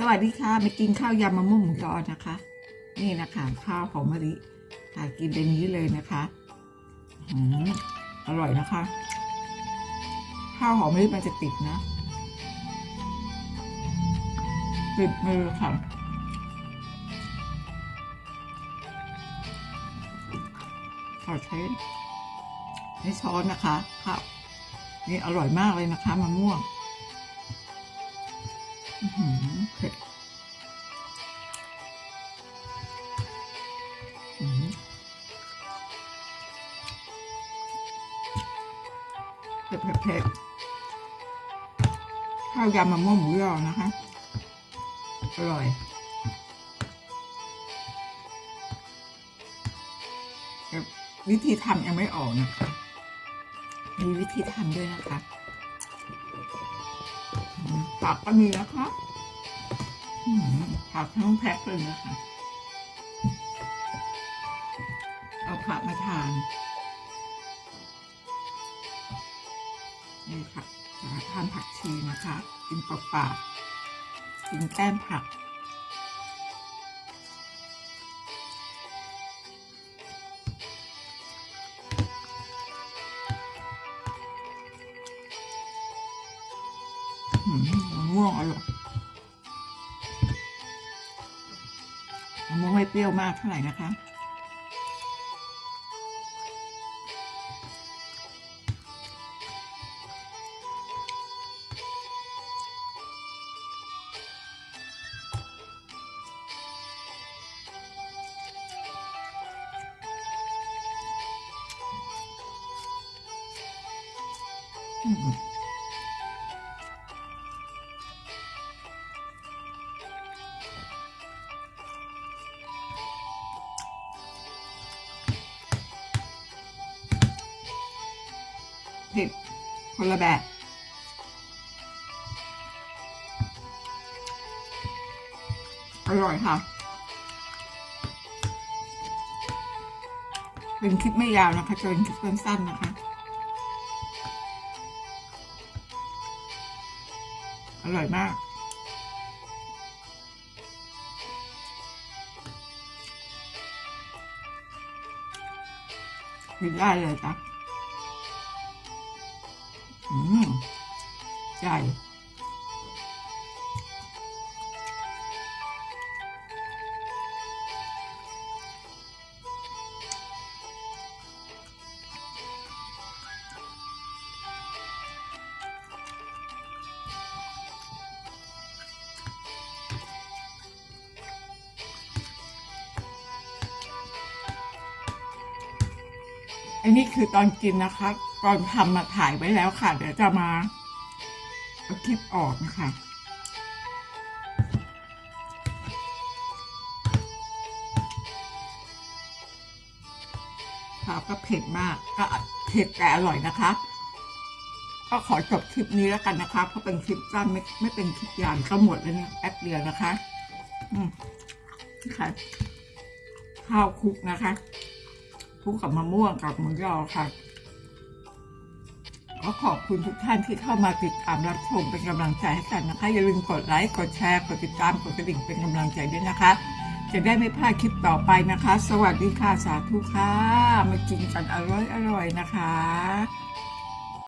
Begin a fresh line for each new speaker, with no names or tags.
สวัสดีค่ะมากินข้าวยำมะม่วงหมูยอนะคะ นี่นะคะ ข้าวหอมมะลิค่ะกินเป็นนี้เลยนะคะอืมอร่อยนะคะ ข้าวหอมมะลิมันจะติดนะติดมือค่ะขอใช้ในช้อนนะคะข้าวนี่อร่อยมากเลยนะคะมะม่วง เผ็ดเผ็ดเผ็ดเผ็ดข้าวยำมะม่วงหมูยอนะคะ อร่อยวิธีทำยังไม่ออกนะคะ มีวิธีทำด้วยนะคะ ผักก็มีนะคะผักทั้งแพ็คเลยนะคะ เอาผักมาทานนี่ค่ะจะทานผักชีนะคะ กินเปล่าๆกินแก้มผัก ม่วงอร่อยมะม่วงไม่เปรี้ยวมากเท่าไหร่นะคะอืม เผ็ดคนละแบบอร่อยค่ะ เป็นคลิปไม่ยาวนะคะจะเป็นคลิปสั้นๆนะคะ อร่อยมาก กินได้เลยจ้ะ อืมใหญ่อันนี้คือตอนกินนะคะ ก่อนทำมาถ่ายไว้แล้วค่ะ เดี๋ยวจะมาเอาคลิปออกนะคะค่ะก็เผ็ดมากก็เผ็ดแต่อร่อยนะคะ ก็ขอจบคลิปนี้แล้วกันนะคะ เพราะเป็นคลิปสั้นไม่ไม่เป็นคลิปยาวก็หมดแล้วเนี่ยแป๊บเดียวนะคะ อืมค่ะข้าวคลุกนะคะคลุกกับมะม่วงกับหมูยอค่ะ ก็ขอบคุณทุกท่านที่เข้ามาติดตามรับชมเป็นกำลังใจให้กันนะคะ อย่าลืมกดไลค์ กดแชร์ กดติดตาม กดกระดิ่งเป็นกำลังใจด้วยนะคะ จะได้ไม่พลาดคลิปต่อไปนะคะ สวัสดีค่ะ สาธุค่ะ มากินกันอร่อยๆนะคะ